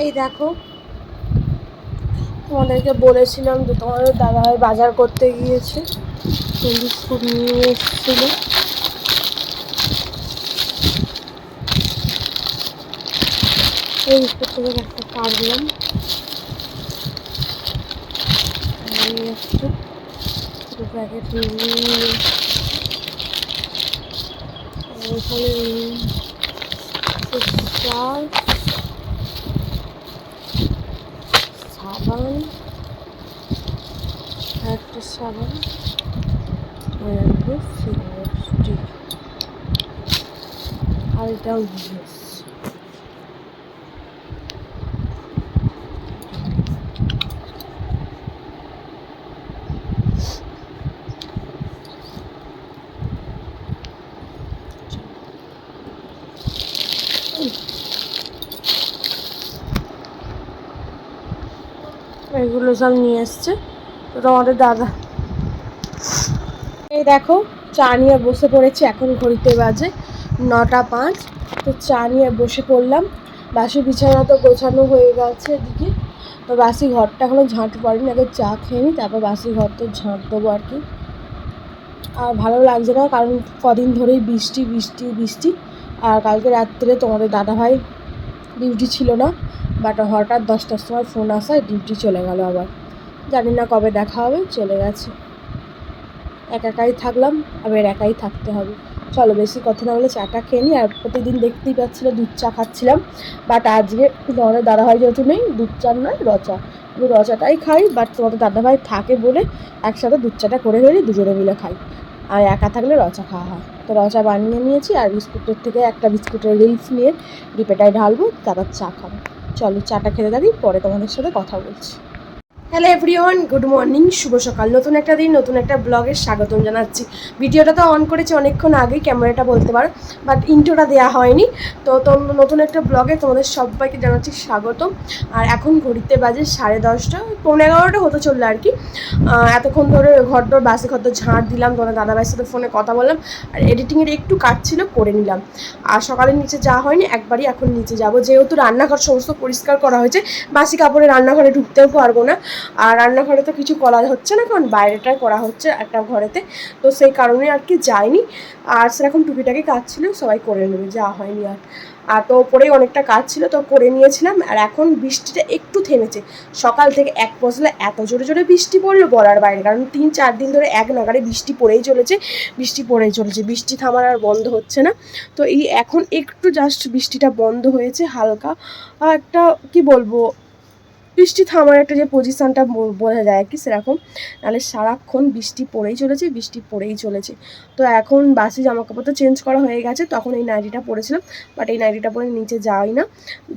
এই দেখো, তোমাদেরকে বলেছিলাম যে তোমাদের দাদাভাই বাজার করতে গিয়েছে। বিস্কুট নিয়ে এসেছিল। এই বিস্কুট থেকে একটা কাটলাম এই প্যাকেট নিয়ে এখানে চাল। সাবান একটা সাবান আর একটা সিগারেট স্টিক আর এটা এগুলো সব নিয়ে এসছে। তো তোমাদের দাদা এই দেখো, চা নিয়ে বসে পড়েছি, এখন ঘড়িতে বাজে নটা পাঁচ। তো চা নিয়ে বসে পড়লাম। বাসি বিছানা তো গোছানো হয়ে গেছে এদিকে। তো বাসি ঘরটা এখনও ঝাঁট পড়েনি, আগে চা খেয়ে নিই তারপর বাসি ঘর তো ঝাঁট দেবো আর কি। আর ভালো লাগছে না, কারণ কদিন ধরেই বৃষ্টি বৃষ্টি বৃষ্টি। আর কালকে রাত্রে তোমাদের দাদাভাই ডিউটি ছিল না বাট হঠাৎ দশটার সময় ফোন আসায় ডিউটি চলে গেল আবার। জানি না কবে দেখা হবে, চলে গেছে। এক একাই থাকলাম, আবার একাই থাকতে হবে। চলো বেশি কথা না বলে চাটা খেয়ে নিই, আর প্রতিদিন দেখতেই পাচ্ছিল দুধ চা খাচ্ছিলাম। বাট আজকে তোমাদের দাদাভাই যেহেতু নেই, দুধ চা নয় রচা আমি রচাটাই খাই বাট তোমাদের দাদাভাই থাকে বলে একসাথে দুধ চাটা করে ফেলি, দুজনে মিলে খাই। আর একা থাকলে রচা খাওয়া হয়। তো রচা বানিয়ে নিয়েছি আর বিস্কুটের থেকে একটা বিস্কুটের রিলস নিয়ে ডিপেটায় ঢালবো, তারপর চা খাব। চলো, চাটা খেতে থাকি, পরে তোমাদের সাথে কথা বলছি। হ্যালো এভরিওয়ান গুড মর্নিং শুভ সকাল। নতুন একটা দিন, নতুন একটা ব্লগের স্বাগতম জানাচ্ছি। ভিডিওটা তো অন করেছি অনেকক্ষণ আগেই ক্যামেরাটা বলতে পারো বাট ইন্ট্রোটা দেওয়া হয়নি। তো নতুন একটা ব্লগে তোমাদের সবাইকে জানাচ্ছি স্বাগতম। আর এখন ঘড়িতে বাজে সাড়ে দশটা, পৌনে এগারোটা হতে চলল আর কি। এতক্ষণ ধরে ঘর দর বাসে ঘর দর ঝাঁট দিলাম, তোমাদের দাদাভাইয়ের সাথে ফোনে কথা বললাম, আর এডিটিংয়ের একটু কাজ ছিল, করে নিলাম। আর সকালে নিচে যাওয়া হয়নি, একবারই এখন নিচে যাব। যেহেতু রান্নাঘর সমস্ত পরিষ্কার করা হয়েছে, বাসি কাপড়ে রান্নাঘরে ঢুকতেও পারব না। আর রান্নাঘরে তো কিছু করা হচ্ছে না, কারণ বাইরেটাই করা হচ্ছে একটা ঘরেতে, তো সেই কারণে আর কি যাইনি। আর সেরকম টুকিটাকি কাজ ছিল, সবাই করে নেবে যাওয়া হয়নি আর। আর তো ওপরেই অনেকটা কাজ ছিল, তো করে নিয়েছিলাম। আর এখন বৃষ্টিটা একটু থেমেছে। সকাল থেকে এক পশলা এত জোরে জোরে বৃষ্টি পড়ল বলার বাইরে, কারণ তিন চার দিন ধরে এক নাগারে বৃষ্টি পড়েই চলেছে, বৃষ্টি পড়েই চলেছে। বৃষ্টি থামার আর বন্ধ হচ্ছে না। তো এই এখন একটু জাস্ট বৃষ্টিটা বন্ধ হয়েছে, হালকা। একটা, কি বলব বৃষ্টি থামার একটা যে পজিশনটা বোঝা যায় আর কি সেরকম। নাহলে সারাক্ষণ বৃষ্টি পড়েই চলেছে, বৃষ্টি পড়েই চলেছে। তো এখন বাসি জামা কাপড় তো চেঞ্জ করা হয়ে গেছে, তখন এই নাইটিটা পরেছিলাম বাট এই নাইটিটা পরে নিচে যাই না।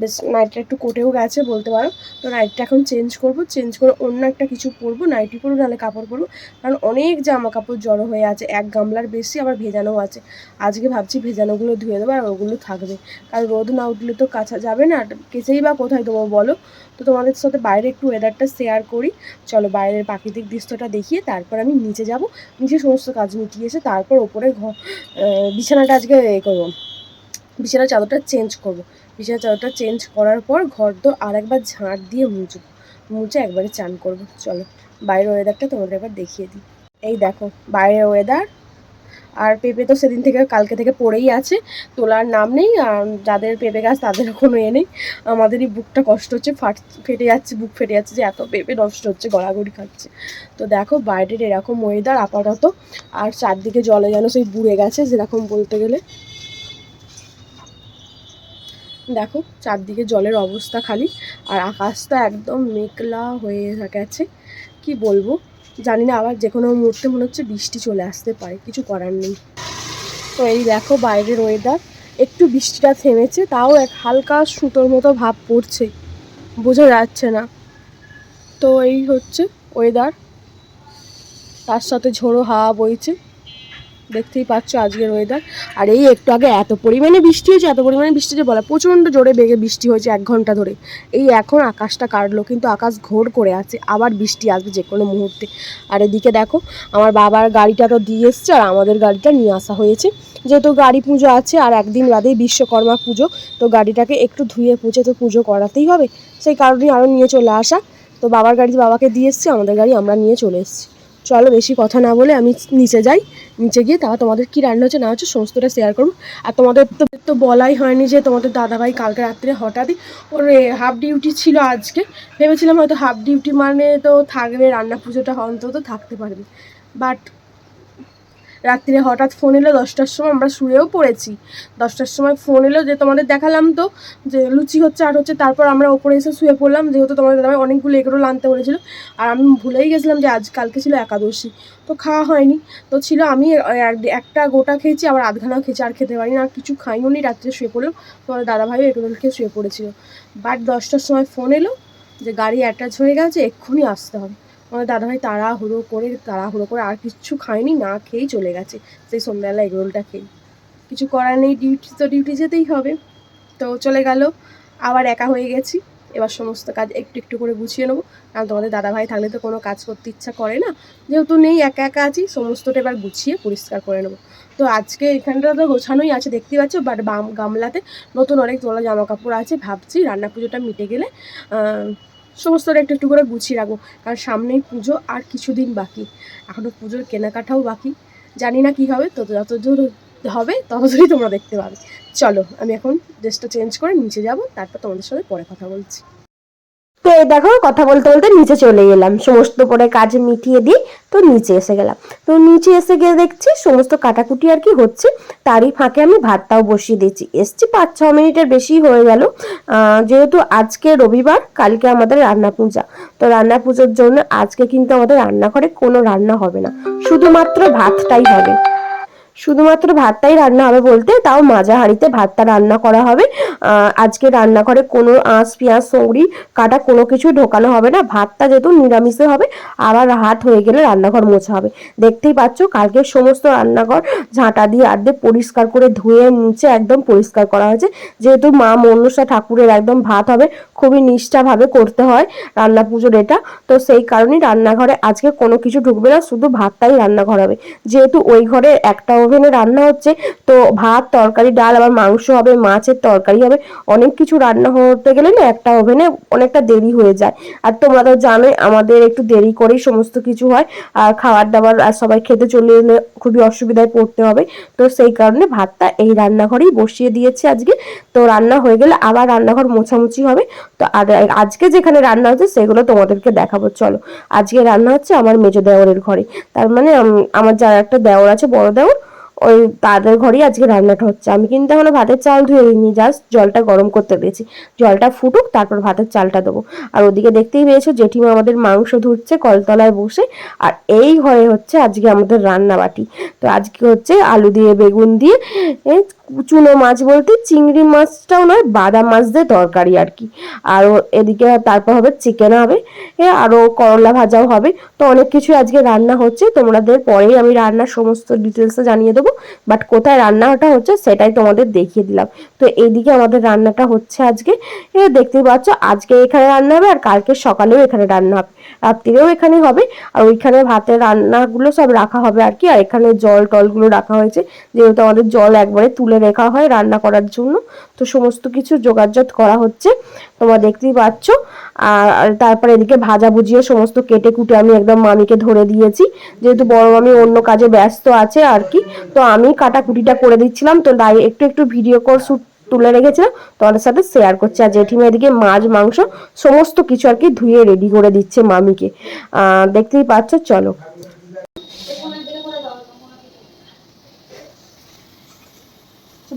বেশ নাইটিটা একটু কোটেও গেছে বলতে পারো। তো নাইটিটা এখন চেঞ্জ করব চেঞ্জ করে অন্য একটা কিছু পরবো নাইটি পরবো, নাহলে কাপড় পরবো। কারণ অনেক জামা কাপড় জড়ো হয়ে আছে, এক গামলার বেশি আবার ভেজানোও আছে। আজকে ভাবছি ভেজানোগুলো ধুয়ে দেবো আর ওগুলো থাকবে। কারণ রোদ না উঠলে তো কাছা যাবে না কেচেই বা কোথায় দেবো বলো? তো তোমাদের সাথে বাইরে একটু ওয়েদারটা শেয়ার করি। চলো বাইরের প্রাকৃতিক দৃশ্যটা দেখিয়ে তারপর আমি নিচে যাব। নিচে সমস্ত কাজ মিটিয়ে এসে তারপর ওপরে বিছানাটা আজকে এ করব। বিছানার চাদরটা চেঞ্জ করব। বিছানার চাদরটা চেঞ্জ করার পর ঘর তো আর একবার ঝাঁট দিয়ে মুছব। মুছে একবারে চান করব। চলো, বাইরের ওয়েদারটা তোমাদের একবার দেখিয়ে দিই। এই দেখো, বাইরের ওয়েদার আর পেঁপে তো সেদিন থেকে কালকে থেকে পড়েই আছে, তোলার নাম নেই, আর যাদের পেঁপে গাছ তাদের কোনো এ নেই। আমাদেরই বুকটা কষ্ট হচ্ছে, ফাট, ফেটে যাচ্ছে, বুক ফেটে যাচ্ছে যে এত পেঁপে নষ্ট হচ্ছে, গড়াগড়ি খাচ্ছে। তো দেখো বাইরের এরকম ওয়েদার আপাতত, আর চারদিকে জলে যেন সেই বুড়ে গেছে যেরকম বলতে গেলে। দেখো চারদিকে জলের অবস্থা খালি, আর আকাশটা একদম মেঘলা হয়ে গেছে, কি বলব? জানি না, আবার যে কোনো মুহূর্তে মনে হচ্ছে বৃষ্টি চলে আসতে পারে, কিছু করার নেই। তো এই দেখো বাইরের ওয়েদার একটু বৃষ্টিটা থেমেছে, তাও এক হালকা সুতোর মতো ভাব পড়ছে, বোঝা যাচ্ছে না। তো এই হচ্ছে ওয়েদার তার সাথে ঝোড়ো হাওয়া বইছে। দেখতেই পাচ্ছ আজকের ওয়েদার আর এই একটু আগে এত পরিমাণে বৃষ্টি হয়েছে, এত পরিমাণে বৃষ্টি যে বলা প্রচণ্ড জোরে বেগে বৃষ্টি হয়েছে এক ঘণ্টা ধরে। এই এখন আকাশটা কাটলো, কিন্তু আকাশ ঘোর করে আছে, আবার বৃষ্টি আসবে যে কোনো মুহূর্তে। আর এদিকে দেখো, আমার বাবার গাড়িটা তো দিয়ে এসছে, আর আমাদের গাড়িটা নিয়ে আসা হয়েছে। যেহেতু গাড়ি পুজো আছে, আর একদিন বাদেই বিশ্বকর্মা পুজো, তো গাড়িটাকে একটু ধুয়ে পুজো তো পুজো করাতেই হবে। সেই কারণেই আরও নিয়ে চলে আসা। তো বাবার গাড়ি বাবাকে দিয়ে এসছি, আমাদের গাড়ি আমরা নিয়ে চলে এসেছি। চলো বেশি কথা না বলে আমি নিচে যাই। নিচে গিয়ে তারপর তোমাদের কী রান্না হচ্ছে না হচ্ছে সমস্তটা শেয়ার করব। আর তোমাদের তো তো বলাই হয়নি যে তোমাদের দাদাভাই কালকে রাত্রে হঠাৎই ওর হাফ ডিউটি ছিল আজকে। ভেবেছিলাম হয়তো হাফ ডিউটি মানে তো থাকবে, রান্না পুজোটা অন্তত থাকতে পারবে। বাট রাত্রিরে হঠাৎ ফোন এলো, দশটার সময় আমরা শুয়েও পড়েছি। দশটার সময় ফোন এলো যে তোমাদের দেখালাম তো, যে লুচি হচ্ছে আর হচ্ছে তারপর আমরা ওপরে এসে শুয়ে পড়লাম, যেহেতু তোমাদের দাদা অনেকগুলো এগরোল আনতে বলেছিল। আর আমি ভুলেই গেছিলাম যে আজ কালকে ছিল একাদশী, তো খাওয়া হয়নি। তো ছিল আমি এক- একটা গোটা খেয়েছি, আবার আধখানাও খেয়েছি, আর খেতে পারিনি, আর কিছু খাইও নি রাত্রে শুয়ে পড়লাম তোমাদের দাদাভাইও এগরোল খেয়ে শুয়ে পড়েছিল। বাট দশটার সময় ফোন এলো যে গাড়ি অ্যাটাচ হয়ে গেছে, এক্ষুনি আসতে হবে। আমাদের দাদাভাই তাড়াহুড়ো করে তাড়াহুড়ো করে আর কিচ্ছু খায়নি, না খেয়েই চলে গেছে। সেই সন্ধ্যাবেলা এগরোলটা খেয়ে। কিছু করার নেই ডিউটি তো ডিউটি যেতেই হবে। তো চলে গেল, আবার একা হয়ে গেছি। এবার সমস্ত কাজ একটু একটু করে গুছিয়ে নেব। কারণ তোমাদের দাদাভাই থাকলে তো কোনো কাজ করতে ইচ্ছা করে না। যেহেতু নেই, একা একা আছি, সমস্তটা এবার গুছিয়ে পরিষ্কার করে নেব। তো আজকে এখানটা তো গোছানোই আছে দেখতে পাচ্ছ বাট বাম গামলাতে নতুন অনেক তোলা জামা কাপড় আছে। ভাবছি রান্না পুজোটা মিটে গেলে সমস্তটা একটু একটু করে গুছিয়ে রাখব। কারণ সামনেই পুজো আর কিছুদিন বাকি। এখনও পুজোর কেনাকাটাও বাকি। জানি না কী হবে তো যতদূর হবে ততদূরই তোমরা দেখতে পাবে। চলো, আমি এখন ড্রেসটা চেঞ্জ করে নিচে যাব, তারপর তোমাদের সাথে পরে কথা বলছি। তো এই দেখো, কথা বলতে বলতে নিচে চলে গেলাম। সমস্ত পরে কাজ মিটিয়ে দিই তো নিচে এসে গেলাম। তো নিচে এসে গিয়ে দেখছি, সমস্ত কাটাকুটি আর কি হচ্ছে, তারই ফাঁকে আমি ভাতটাও বসিয়ে দিয়েছি। এসছি পাঁচ, ছ মিনিটের বেশি হয়ে গেল। যেহেতু আজকে রবিবার, কালকে আমাদের রান্না পূজা। তো রান্না পুজোর জন্য আজকে কিন্তু আমাদের রান্নাঘরে কোনো রান্না হবে না। শুধুমাত্র ভাতটাই হবে। শুধুমাত্র ভাতটাই রান্না হবে বলতে, তাও মাজা হাঁড়িতে ভাতটা রান্না করা হবে। আজকে রান্নাঘরে কোনো আঁশ, পেঁয়াজ সৌরি কাটা কোনো কিছু ঢোকানো হবে না। ভাতটা যেহেতু নিরামিষে হবে, আবার হাত হয়ে গেলে রান্নাঘর মোছা হবে। দেখতেই পাচ্ছ, কালকে সমস্ত রান্নাঘর ঝাঁটা দিয়ে আর্ধে পরিষ্কার করে ধুয়ে, মুছে একদম পরিষ্কার করা হয়েছে। যেহেতু মা মনসা ঠাকুরের একদম ভাত হবে, খুবই নিষ্ঠাভাবে করতে হয় রান্না পুজোর এটা। তো সেই কারণেই রান্নাঘরে আজকে কোনো কিছু ঢুকবে না, শুধু ভাতটাই রান্নাঘর হবে। যেহেতু ওই ঘরে একটা ওভেনে রান্না হচ্ছে, তো ভাত, তরকারি, ডাল, আবার মাংস হবে, মাছের তরকারি হবে, অনেক কিছু রান্না হতে গেলে না একটা ওভেনে অনেকটা দেরি হয়ে যায়। আর তোমরা তো জানোই, আমাদের একটু দেরি করেই সমস্ত কিছু হয়, আর খাবার দাবার আর সবাই খেতে চলে এলে খুবই অসুবিধায় পড়তে হবে, তো সেই কারণে ভাতটা এই রান্নাঘরেই বসিয়ে দিয়েছি আজকে। তো রান্না হয়ে গেলে আবার রান্নাঘর মোছামুছি হবে, তো আর আজকে যেখানে রান্না হচ্ছে সেগুলো তোমাদেরকে দেখাবো, চলো। আজকে রান্না হচ্ছে আমার মেজো দেওরের ঘরে, তার মানে আমার যার একটা দেওর আছে, বড় দেওর ওই তাদের ঘরেই আজকে রান্নাটা হচ্ছে। আমি কিন্তু এখনও ভাতের চাল ধুয়ে নিই জাস্ট জলটা গরম করতে দিয়েছি। জলটা ফুটুক, তারপর ভাতের চালটা দেবো। আর ওদিকে দেখতেই পেয়েছ, জেঠিমা আমাদের মাংস ধুচ্ছে, কলতলায় বসে। আর এই ঘরে হচ্ছে আজকে আমাদের রান্নাবাটি। তো আজকে হচ্ছে আলু দিয়ে, বেগুন দিয়ে চুনো মাছ বলতে চিংড়ি মাছটাও নয়, বাদাম মাছ দিয়ে তরকারি আর কি। আর এদিকে তারপর হবে চিকেন হবে, এ আরও করলা ভাজাও হবে। তো অনেক কিছু আজকে রান্না হচ্ছে, তোমাদের পরেই আমি রান্নার সমস্ত ডিটেলসে জানিয়ে দেবো। বাট কোথায় রান্নাটা হচ্ছে সেটাই তোমাদের দেখিয়ে দিলাম। তো এইদিকে আমাদের রান্নাটা হচ্ছে আজকে। এ দেখতেই পাচ্ছ, আজকে এখানে রান্না হবে আর কালকে সকালেও এখানে রান্না হবে। রাত্রিরেও এখানে হবে। আর ওইখানে ভাতের রান্নাগুলো সব রাখা হবে আর কি। আর এখানে জল টলগুলো রাখা হয়েছে। যেহেতু আমাদের জল একবারে তুলে রাখা হয় রান্না করার জন্য। তো সমস্ত কিছু যোগাযোগ করা হচ্ছে। তোমরা দেখতেই পাচ্ছ। আর তারপরে এদিকে ভাজা ভুজিয়ে সমস্ত কেটে কুটে আমি একদম মামিকে ধরে দিয়েছি। যেহেতু বড় মামি অন্য কাজে ব্যস্ত আছে আর কি। তো আমি কাটাকুটিটা করে দিচ্ছিলাম। তো তাই একটু একটু ভিডিও কল শুট তুলে রেখেছিলাম তোমাদের সাথে শেয়ার করছি। আর জেঠিমা এদিকে মাছ মাংস সমস্ত কিছু আর কি ধুয়ে রেডি করে দিচ্ছে মামিকে। আহ দেখতেই পাচ্ছ চলো।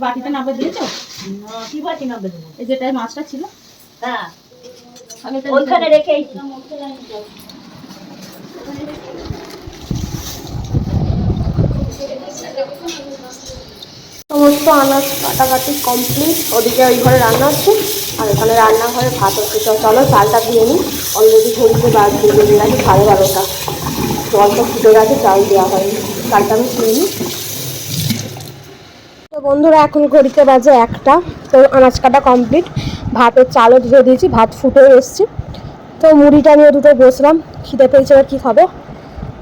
বাটিতে নাবে দিয়েছ? কি বাটি নাবে দেবো? এই যেটাই মাছটা ছিল। হ্যাঁ। আমি এটা ওইখানে রেখেছি সমস্ত আনাজ কাটাকাটি কমপ্লিট ওদিকে ওই ঘরে রান্না হচ্ছে। আর এখানে রান্নাঘরে ভাত হচ্ছে তো চলো চালটা দিয়ে নিই। অলরেডি ঘড়িতে বাদ দিয়ে গেছে সাড়ে বারোটা। জল তো ফুটে গেছে, চাল দেওয়া হয়নি। চালটা আমি খেয়ে নিই। তো বন্ধুরা, এখন ঘড়িতে বাজে একটা। তো আনাজ কাটা কমপ্লিট ভাতের চালও ধুয়ে দিয়েছি, ভাত ফুটে এসছে। তো মুড়িটা নিয়ে দুটো বসলাম। খিদে পেয়েছে এবার কী খাব?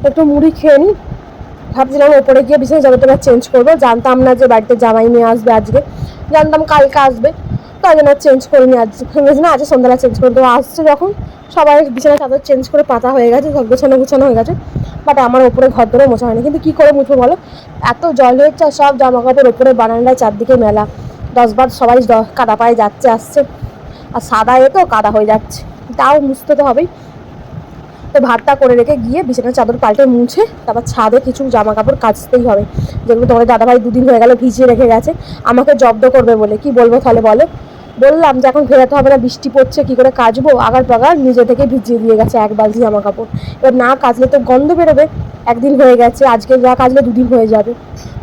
একটু মুড়ি খেয়ে নিই। ভাবছিলাম ওপরে গিয়ে বিছানা চাদরটা চেঞ্জ করব। জানতাম না যে বাড়িতে জামাই নিয়ে আসবে আজকে। জানতাম কালকে আসবে। তাই জন্য চেঞ্জ করিনি আজ না, আজকে সন্ধ্যাবেলা চেঞ্জ করে দেবো আসছে যখন, সবাই বিছানা চাদর চেঞ্জ করে পাতা হয়ে গেছে, সব গোছানো গুছানো হয়ে গেছে। বাট আমার ওপরে ঘর ধরে মোছা হয়নি। কিন্তু কী করে মুছবো বলো? এত জল হয়েছে আর সব জামা কাপড় ওপরে, বারান্দায় চারদিকে মেলা। দশবার সবাই কাদা পায়ে যাচ্ছে, আসছে। আর সাদা এ তো কাদা হয়ে যাচ্ছে। তাও মুছতে তো হবেই। তো ভাতটা করে রেখে গিয়ে বিছানার চাদর পাল্টে মুছে তারপর ছাদে কিছু জামা কাপড় কাচতেই হবে। যেগুলো তোমাদের দাদাভাই দুদিন হয়ে গেল ভিজিয়ে রেখে গেছে। আমাকে জব্দ করবে বলে। কি বলব তাহলে বলো? বললাম যে এখন ভেজাতে হবে না, বৃষ্টি পড়ছে, কি করে কাচবো? আগার পাগার নিজে থেকে ভিজিয়ে দিয়ে গেছে এক বালতি জামা কাপড় এবার না কাচলে তো গন্ধ বেরোবে। একদিন হয়ে গেছে, আজকে যা কাচলে দুদিন হয়ে যাবে।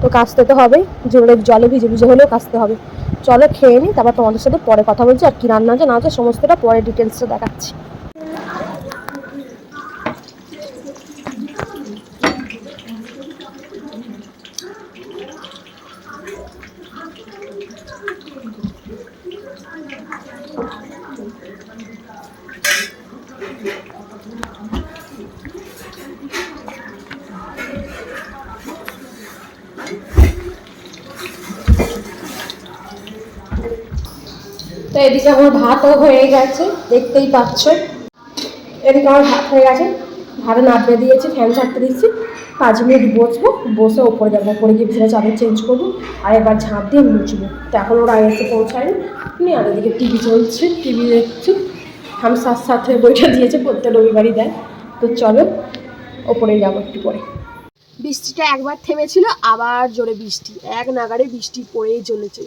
তো কাচতে তো হবেই জোরে জলে ভিজে ভিজে হলেও কাচতে হবে। চলো খেয়ে নিই তারপর তোমাদের সাথে পরে কথা বলছি। আর কি রান্না আছে না আছে, সমস্তটা পরে ডিটেলসটা দেখাচ্ছি। তো এদিকে আমার ভাতও হয়ে গেছে, দেখতেই পাচ্ছ। এদিকে আমার ভাত হয়ে গেছে, ভাতে নাড়তে দিয়েছি, ফ্যান ছাড়তে দিচ্ছি, পাঁচ মিনিট বসবো, বসে ওপরে যাব, ওপরে গিয়ে বিছানা চাদর চেঞ্জ করব, আর এবার ঝাঁপ দিয়ে মুছবো। তো এখন ওরা এসে পৌঁছায়নি নি আর এদিকে টিভি চলছে, টিভি দেখছি। আমি সাথ সাথে বইটা দিয়েছে, প্রত্যেক রবিবারই দেয়। তো চলো ওপরে যাব একটু পরে। বৃষ্টিটা একবার থেমেছিল, আবার জোরে বৃষ্টি, এক নাগারে বৃষ্টি পড়েই চলেছে।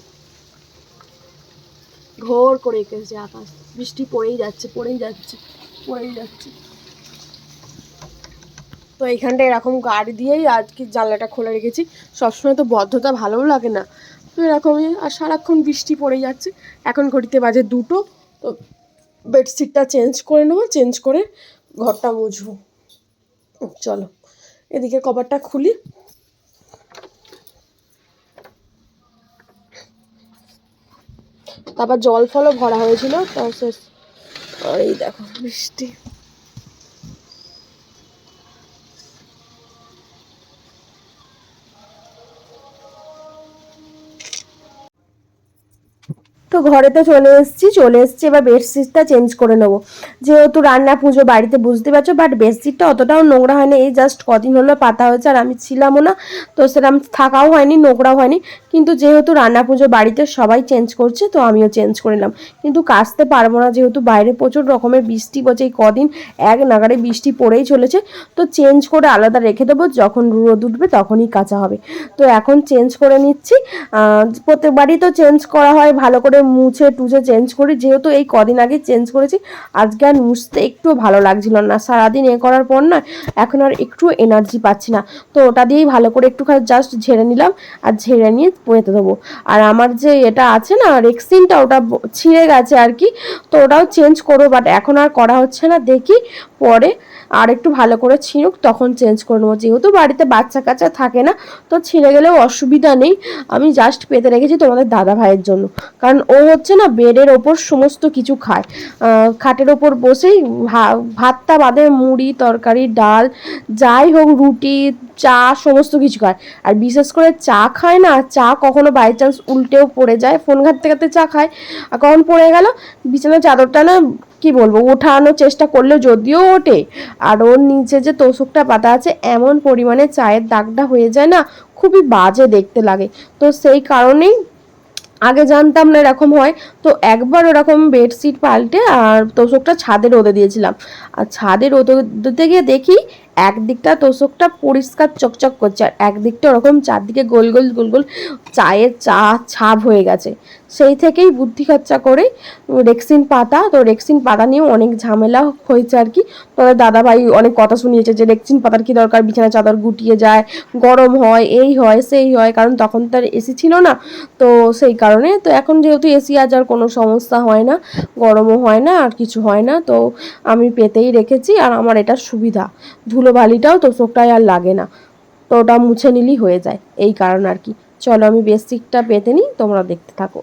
ঘোর করে এঁকেছে আকাশ। বৃষ্টি পড়েই যাচ্ছে পড়েই যাচ্ছে পড়েই যাচ্ছে। তো এইখানটা এরকম গাড়ি দিয়েই আজকে জানলাটা খোলা রেখেছি। সবসময় তো বদ্ধতা ভালোও লাগে না। তো এরকমই আর সারাক্ষণ বৃষ্টি পড়েই যাচ্ছে। এখন ঘড়িতে বাজে দুটো। তো বেডশিটটা চেঞ্জ করে নেব, চেঞ্জ করে ঘরটা মুছবো। চলো, এদিকে কভারটা খুলি। তারপর জল ফলও ভরা হয়েছিল এই দেখো, বৃষ্টি। তো ঘরে তো চলে এসেছি চলে এসেছি, এবার বেডশিটটা চেঞ্জ করে নেব। যেহেতু রান্না পুজো বাড়িতে বুঝতে পারছ বাট বেডশিটটা অতটাও নোংরা হয়নি, এই জাস্ট কদিন হলো পাতা হয়েছে আর আমি ছিলামও না, তো সেরকম থাকাও হয়নি, নোংরাও হয়নি। কিন্তু যেহেতু রান্না পুজো বাড়িতে সবাই চেঞ্জ করছে, তো আমিও চেঞ্জ করে নিলাম। কিন্তু কাচতে পারব না যেহেতু বাইরে প্রচুর রকমের বৃষ্টি পড়ছে, এই কদিন এক নাগারে বৃষ্টি পড়েই চলেছে। তো চেঞ্জ করে আলাদা রেখে দেবো, যখন রোদ উঠবে তখনই কাঁচা হবে। তো এখন চেঞ্জ করে নিচ্ছি। প্রত্যেকবারই তো চেঞ্জ করা হয়, ভালো করে মুছে টুছে চেঞ্জ করি। যেহেতু এই কদিন আগে চেঞ্জ করেছি, আজকে আর মুছতে একটু ভালো লাগছিল না। সারাদিন এ করার পর না, এখন আর একটু এনার্জি পাচ্ছি না। তো ওটা দিয়েই ভালো করে একটুখানি জাস্ট ঝেড়ে নিলাম। আর ঝেড়ে নিয়ে পুঁতে দেবো। আর আমার যে এটা আছে না রেক্সিনটা ওটা ছিঁড়ে গেছে আর কি, তো ওটাও চেঞ্জ করব বাট এখন আর করা হচ্ছে না, দেখি পরে আর একটু ভালো করে ছিঁড়ুক, তখন চেঞ্জ করে নেব। যেহেতু বাড়িতে বাচ্চা কাচ্চা থাকে না, তো ছিঁড়ে গেলেও অসুবিধা নেই। আমি জাস্ট পেতে রেখেছি তোমাদের দাদা ভাইয়ের জন্য। কারণ ও হচ্ছে না বেডের ওপর সমস্ত কিছু খায়। খাটের ওপর বসেই ভাতটা বাদে মুড়ি, তরকারি, ডাল, যাই হোক, রুটি চা সমস্ত কিছু খায়। আর বিশেষ করে চা খায় না, চা কখনো বাই চান্স উল্টেও পড়ে যায়। ফোন ঘাটতে ঘাটতে চা খায়। আর কখন পড়ে গেল? বিছানার চাদরটা না, কি বলব, ওঠানোর চেষ্টা করলে যদিও ওঠে। আর ওর নিচে যে তোষকটা পাতা আছে, এমন পরিমাণে চায়ের দাগটা হয়ে যায় না, খুবই বাজে দেখতে লাগে। তো সেই কারণেই আগে জানতাম না এরকম হয়। তো একবার ওরকম বেডশিট পাল্টে আর তোষকটা ছাদে রোদে দিয়েছিলাম। আর ছাদে রোদে দিতে গিয়ে দেখি একদিকটা তোষকটা পরিষ্কার চকচক করছে আর একদিকটা ওরকম চারদিকে গোল গোল গোল গোল চায়ের চা ছাপ হয়ে গেছে। সেই থেকেই বুদ্ধি খরচা করে রেক্সিন পাতা, তো রেক্সিন পাতা নিয়েও অনেক ঝামেলা হয়েছে আর কি। তোদের দাদাভাই অনেক কথা শুনিয়েছে যে রেক্সিন পাতার কি দরকার? বিছানা চাদর গুটিয়ে যায়, গরম হয়, এই হয়, সেই হয়, কারণ তখন তার এসি ছিল না। তো সেই কারণে তো এখন যেহেতু এসি আজ আর কোনো সমস্যা হয় না, গরমও হয় না, আর কিছু হয় না, তো আমি পেতেই রেখেছি, আর আমার এটা সুবিধা। ধুলোবালিটাও তোষকটায় আর লাগে না। তো ওটা মুছে নিলেই হয়ে যায়। এই কারণ আর কি। চলো আমি বেসিকটা পেতে নিই, তোমরা দেখতে থাকো।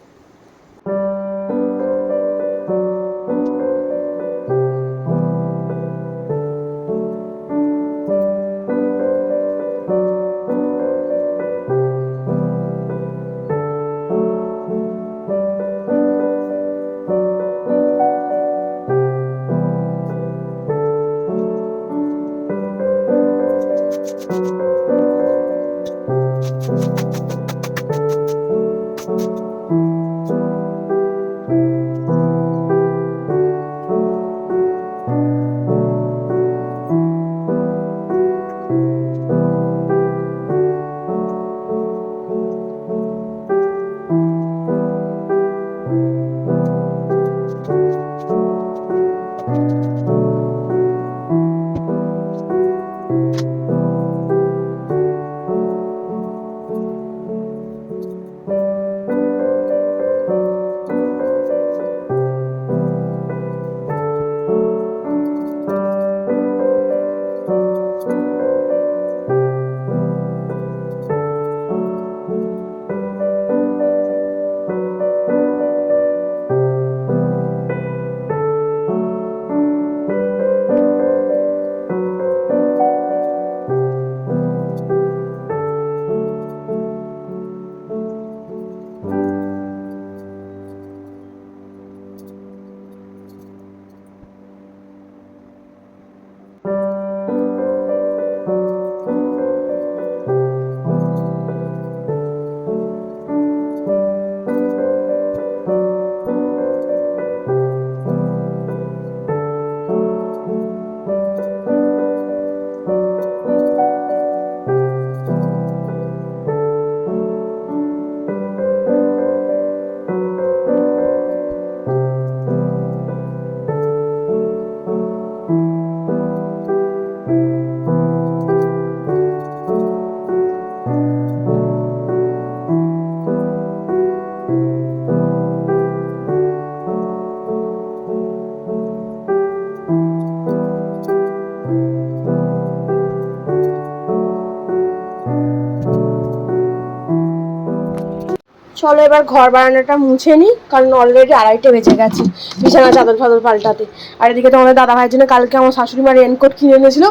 চলো এবার ঘর বারান্দাটা মুছে নিই কারণ অলরেডি আড়াইটে বেঁচে গেছে। বিছানা, চাদর ফাদর পাল্টাতে। আর এদিকে তোমাদের দাদা ভাইয়ের জন্য কালকে আমার শাশুড়ি মা রেনকোট কিনে এনেছিল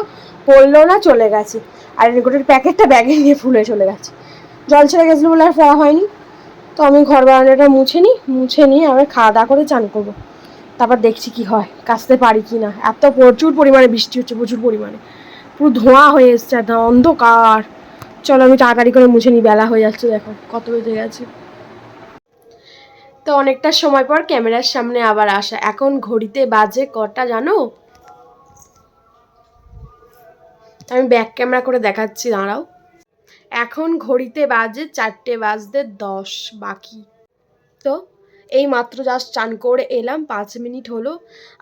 পরলো না, চলে গেছে। আর রেনকোটের প্যাকেটটা ব্যাগে নিয়ে ফুলে চলে গেছে। জল ছেড়ে গেছিল বলে আর পড়া হয়নি। তো আমি ঘর বারান্দাটা মুছে নিই মুছে নিয়ে আবার খাওয়া দাওয়া করে চান করব। তারপর দেখছি কি হয়, কাচতে পারি কি না। এত প্রচুর পরিমাণে বৃষ্টি হচ্ছে, প্রচুর পরিমাণে। পুরো ধোঁয়া হয়ে এসছে, একদম অন্ধকার। চলো আমি তাড়াতাড়ি করে মুছে নিই বেলা হয়ে যাচ্ছে দেখো, কত বেজে গেছে। তো অনেকটা সময় পর ক্যামেরার সামনে আবার আসা। এখন ঘড়িতে বাজে কটা জানো? আমি ব্যাক ক্যামেরা করে দেখাচ্ছি, দাঁড়াও। এখন ঘড়িতে বাজে চারটে বাজতে দশ বাকি। তো এই মাত্র জাস্ট চান করে এলাম, পাঁচ মিনিট হলো।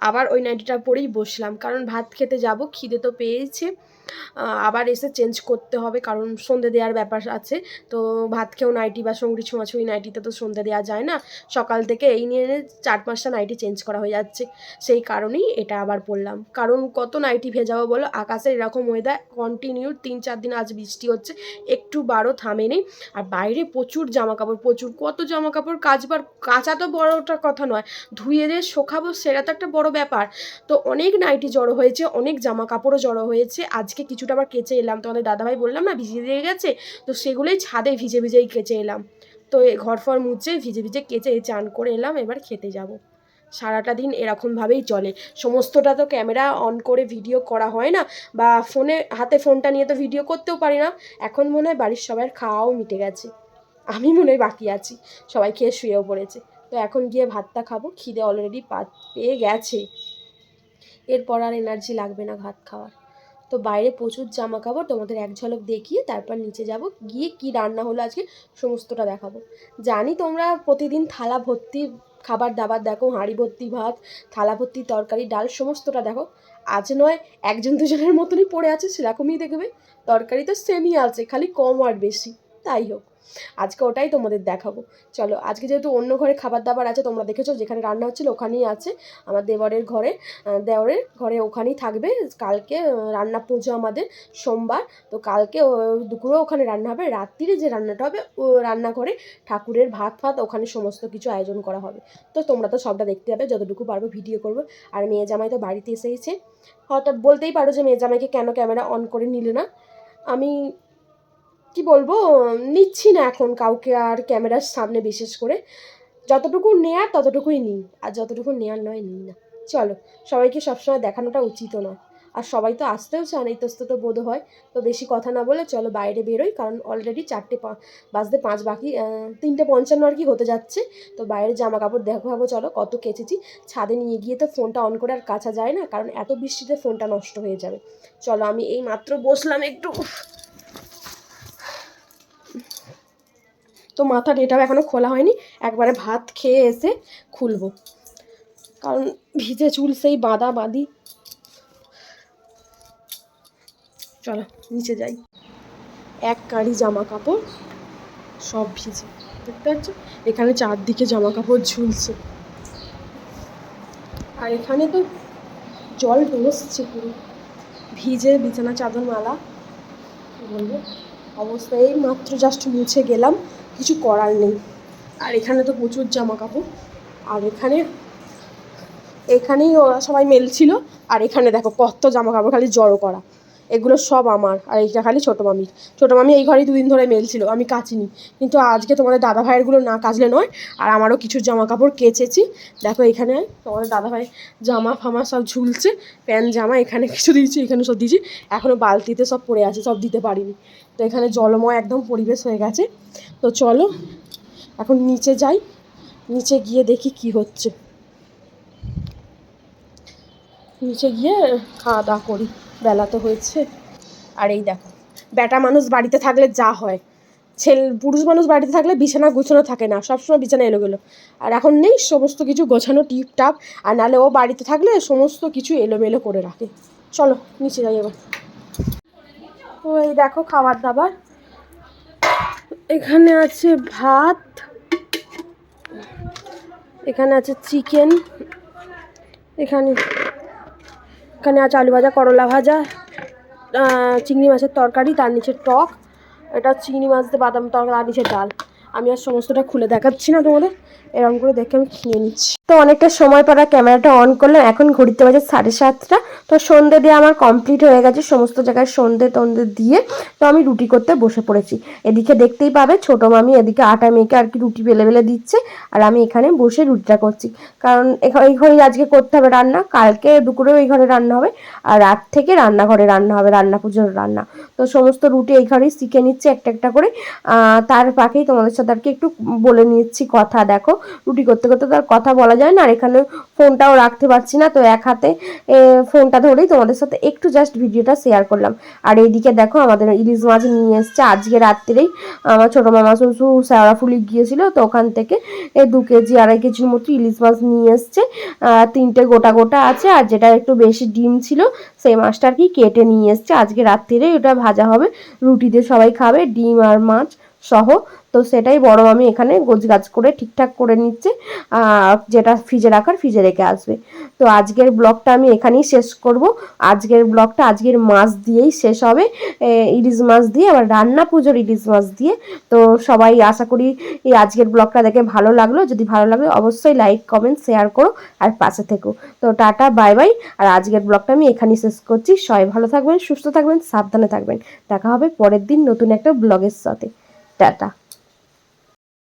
আবার ওই নাইটিটা পরেই বসলাম, কারণ ভাত খেতে যাব, খিদে তো পেয়েছে। আবার এসে চেঞ্জ করতে হবে, কারণ সন্ধে দেওয়ার ব্যাপার আছে। তো ভাত খেয়েও নাইটি বা সঙ্গী ছোঁয়াছুঁই নাইটিতে তো সন্ধে দেওয়া যায় না। সকাল থেকে এই নিয়ে চার পাঁচটা নাইটি চেঞ্জ করা হয়ে যাচ্ছে। সেই কারণেই এটা আবার পরলাম কারণ কত নাইটি ভেজাবো বলো? আকাশের এরকম ওয়েদার কন্টিনিউ তিন চার দিন আজ বৃষ্টি হচ্ছে, একটু বারো থামেনি আর বাইরে প্রচুর জামা কাপড় প্রচুর কত জামা কাপড় কাচবার, কাচা তো বড়টা কথা নয়, ধুয়ে দিয়ে শোকাবো সেটা তো একটা বড় ব্যাপার। তো অনেক নাইটি জড়ো হয়েছে, অনেক জামা কাপড়ও জড়ো হয়েছে। আজকে কিছুটা আবার কেচে এলাম। তোমাদের দাদাভাই বললাম, না, ভিজিয়ে দিয়ে গেছে? তো সেগুলোই ছাদে ভিজে ভিজেই কেচে এলাম। তো ঘর ফর মুছে ভিজে ভিজে কেচে চান করে এলাম, এবার খেতে যাব। সারাটা দিন এরকমভাবেই চলে। সমস্তটা তো ক্যামেরা অন করে ভিডিও করা হয় না, বা ফোনে, হাতে ফোনটা নিয়ে তো ভিডিও করতেও পারি না। এখন মনে হয় বাড়ির সবার খাওয়াও মিটে গেছে। আমি মনে হয় বাকি আছি, সবাই খেয়ে শুয়েও পড়েছে। তো এখন গিয়ে ভাতটা খাব, খিদে অলরেডি পেয়ে গেছে। এরপর আর এনার্জি লাগবে না ভাত খাওয়ার। তো বাইরে প্রচুর জামা কাপড় তোমাদের এক ঝলক দেখিয়ে তারপর নিচে যাব। গিয়ে কি রান্না হলো আজকে সমস্তটা দেখাবো। জানি তোমরা প্রতিদিন থালা ভর্তি খাবার দাবার দেখো, হাঁড়ি ভর্তি ভাত, থালা ভর্তি তরকারি, ডাল, সমস্তটা দেখো। আজ নয়, একজন দুজনের মতনই পড়ে আছে, সেরকমই দেখবে। তরকারি তো সেমই আছে, খালি কম আর বেশি। তাই হোক, আজকে ওটাই তোমাদের দেখাবো। চলো, আজকে যেহেতু অন্য ঘরে খাবার দাবার আছে, তোমরা দেখেছ যেখানে রান্না হচ্ছিল ওখানেই আছে, আমার দেবরের ঘরে দেওরের ঘরে ওখানেই থাকবে। কালকে রান্না পুজো আমাদের সোমবার, তো কালকে দুপুরে ওখানে রান্না হবে, রাত্রিরে যে রান্নাটা হবে, ও, রান্নাঘরে ঠাকুরের ভাত ফাত, ওখানে সমস্ত কিছু আয়োজন করা হবে। তো তোমরা তো সবটা দেখতে পাবে, যতটুকু পারব ভিডিও করব। আর মেয়ে জামাই তো বাড়িতে এসেইছে। হঠাৎ বলতেই পারো যে মেয়ে জামাইকে কেন ক্যামেরা অন করে নিলে না? আমি কি বলব, নিচ্ছি না এখন কাউকে আর ক্যামেরার সামনে বিশেষ করে। যতটুকু নেয়ার ততটুকুই নিই, আর যতটুকু নেয়ার নয় নিই না। চলো, সবাইকে সবসময় দেখানোটা উচিতও নয়। আর সবাই তো আসতেও চান ইতস্তত বোধ হয়। তো বেশি কথা না বলে চলো বাইরে বেরোই, কারণ অলরেডি চারটে বাজতে পাঁচ বাকি তিনটে পঞ্চান্ন আর কি হতে যাচ্ছে। তো বাইরে জামা কাপড় দেখাবো চলো কত কেচেছি। ছাদে নিয়ে গিয়ে তো ফোনটা অন করে আর কাছা যায় না, কারণ এত বৃষ্টিতে ফোনটা নষ্ট হয়ে যাবে। চলো আমি এই মাত্র বসলাম একটু। তো মাথার এটাও এখনও খোলা হয়নি। একবারে ভাত খেয়ে এসে খুলবো। কারণ ভিজে চুল সেই বাঁধা বাঁধি চলো, নিচে যাই। এক কাঁড়ি জামা কাপড়, সব ভিজে। দেখতে পাচ্ছ? এখানে চারদিকে জামা কাপড় ঝুলছে। আর এখানে তো জল বসছে পুরো। ভিজে বিছানা চাদর মালা বলব? অবস্থা এই মাত্র জাস্ট মুছে গেলাম। কিছু করার নেই। আর এখানে তো প্রচুর জামা কাপড় আর এখানে, এখানেই ওরা সবাই মেলছিল। আর এখানে দেখো, কত জামা কাপড় খালি জড়ো করা। এগুলো সব আমার। আর এইটা খালি ছোটো মামির। ছোটো মামি এই ঘরেই দুদিন ধরে মেলছিল, আমি কাচিনি। কিন্তু আজকে তোমাদের দাদা ভাইয়েরগুলো না কাচলে নয়, আর আমারও কিছু জামা কাপড় কেচেছি। দেখো এখানে তোমাদের দাদা ভাই জামা ফামা সব ঝুলছে, প্যান্ট, জামা এখানে কিছু দিয়েছি, এখানে সব দিয়েছি। এখনও বালতিতে সব পড়ে আছে, সব দিতে পারিনি। তো এখানে জলময় একদম পরিবেশ হয়ে গেছে। তো চলো, এখন নিচে যাই। নিচে গিয়ে দেখি কি হচ্ছে। নিচে গিয়ে খাওয়া দাওয়া করি। বেলা তো হয়েছে। আর এই দেখো, বেটা মানুষ বাড়িতে থাকলে যা হয়। ছেলে, পুরুষ মানুষ বাড়িতে থাকলে বিছানা গোছানো থাকে না, সবসময় বিছানা এলোমেলো। আর এখন নেই সমস্ত কিছু গোছানো টিপটাপ, আর নাহলে ও বাড়িতে থাকলে সমস্ত কিছু এলোমেলো করে রাখে। চলো, নিচে যাই এবার। তো এই দেখো খাবার দাবার। এখানে আছে ভাত, এখানে আছে চিকেন, এখানে এখানে আছে আলু ভাজা, করলা ভাজা চিংড়ি মাছের তরকারি, তার নিচে টক। এটা চিংড়ি মাছ বাদাম তরকারি, আর নিচে ডাল। আমি আর সমস্তটা খুলে দেখাচ্ছি না তোমাদের। এরকম করে দেখে আমি খেয়ে নিচ্ছি। তো অনেকটা সময় পর ক্যামেরাটা অন করলাম। এখন ঘড়িতে বাজে সাড়ে সাতটা। তো সন্ধে দিয়ে আমার কমপ্লিট হয়ে গেছে সমস্ত জায়গায় সন্ধে টন্ধে দিয়ে। তো আমি রুটি করতে বসে পড়েছি। এদিকে দেখতেই পাবে ছোটো মামি, এদিকে আটা মেখে আর কি রুটি বেলে বেলে দিচ্ছে। আর আমি এখানে বসে রুটিটা করছি। কারণ এই ঘরেই আজকে করতে হবে রান্না। কালকে দুপুরেও এই ঘরে রান্না হবে। আর রাত থেকে রান্নাঘরে রান্না হবে, রান্না পুজোর রান্না। তো সমস্ত রুটি এই ঘরেই শিখে নিচ্ছে একটা একটা করে। তার পাখেই তোমাদের আর একটু বলে নিচ্ছি কথা, দেখো, রুটি করতে করতে তার কথা বলা যায় না, আর এখানে ফোনটাও রাখতে পারছি না, তো এক হাতে ফোনটা ধরেই তোমাদের সাথে একটু জাস্ট ভিডিওটা শেয়ার করলাম। আর এইদিকে দেখো, আমাদের ইলিশ মাছ নিয়ে এসছে, আজকে রাত্রেই আমার ছোটো মামা শ্বশুর শ্যাওড়াফুলি গিয়েছিল, তো ওখান থেকে দু কেজি আড়াই কেজির মতো ইলিশ মাছ নিয়ে এসছে তিনটে গোটা গোটা আছে, আর যেটা একটু বেশি ডিম ছিল, সেই মাছটা আর কি কেটে নিয়ে এসছে। আজকে রাত্রিরে ওটা ভাজা হবে রুটি দিয়ে সবাই খাবে, ডিম আর মাছ। সহ। তো সেটাই বড় মামি এখানে গোছগাছ করে ঠিকঠাক করে নিচ্ছে যেটা ফ্রিজে রাখার ফ্রিজে রেখে আসবে। তো আজকের ব্লগটা আমি এখানেই শেষ করব। আজকের ব্লগটা আজকের মাছ দিয়েই শেষ হবে। ইলিশ মাছ দিয়ে, আবার রান্না পুজোর ইলিশ মাছ দিয়ে। তো সবাই আশা করি এই আজকের ব্লগটা দেখে ভালো লাগল। যদি ভালো লাগল, অবশ্যই লাইক, কমেন্ট, শেয়ার করো আর পাশে থেকো। তো টাটা, বাই বাই। আর আজকের ব্লগটা আমি এখানেই শেষ করছি। সবাই ভালো থাকবেন, সুস্থ থাকবেন, সাবধানে থাকবেন। দেখা হবে পরের দিন নতুন একটা ব্লগের সাথে। টাটা